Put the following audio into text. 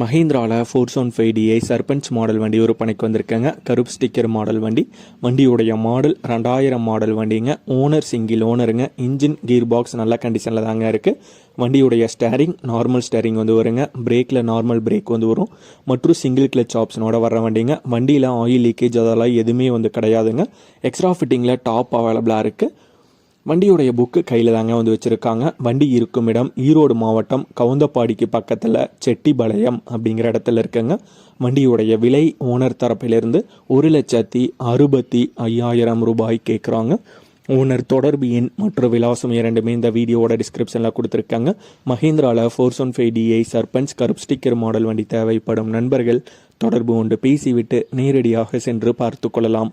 மஹேந்திராவில் four seven five DI Sarpanch model வண்டி விற்பனைக்கு வந்திருக்கேங்க. கருப் ஸ்டிக்கர் மாடல் வண்டி. வண்டியுடைய மாடல் ரெண்டாயிரம் மாடல் வண்டிங்க. ஓனர் சிங்கிள் ஓனருங்க இன்ஜின் கீர் பாக்ஸ் நல்ல கண்டிஷனில் தாங்க இருக்குது வண்டியுடைய ஸ்டேரிங் நார்மல் ஸ்டேரிங் வந்து வருங்க. பிரேக்கில் நார்மல் பிரேக் வந்து வரும். மற்றும் சிங்கிள் கிளச் ஆப்ஷனோட வர வண்டிங்க. வண்டியில் ஆயில் லீக்கேஜ் அதெல்லாம் எதுவுமே வந்து கிடையாதுங்க. எக்ஸ்ட்ரா ஃபிட்டிங்கில் டாப் அவைலபிளாக இருக்குது வண்டியுடைய புக்கு கையில் தாங்க வந்து வச்சுருக்காங்க. வண்டி இருக்கும் இடம் ஈரோடு மாவட்டம் கவுந்தப்பாடிக்கு பக்கத்தில் செட்டிபாளையம் அப்படிங்கிற இடத்துல இருக்குங்க. வண்டியுடைய விலை ஓனர் தரப்பிலிருந்து ஒரு லட்சத்தி அறுபத்தி ஐயாயிரம் ரூபாய் கேட்குறாங்க ஓனர் தொடர்பு எண் மற்றும் விலாசம் இரண்டுமே இந்த வீடியோவோட டிஸ்கிரிப்ஷனில் கொடுத்துருக்காங்க. மஹேந்திராவில் four one five DI Sarpanch கருப் ஸ்டிக்கர் மாடல் வண்டி தேவைப்படும் நண்பர்கள் தொடர்பு கொண்டு பேசிவிட்டு நேரடியாக சென்று பார்த்து கொள்ளலாம்.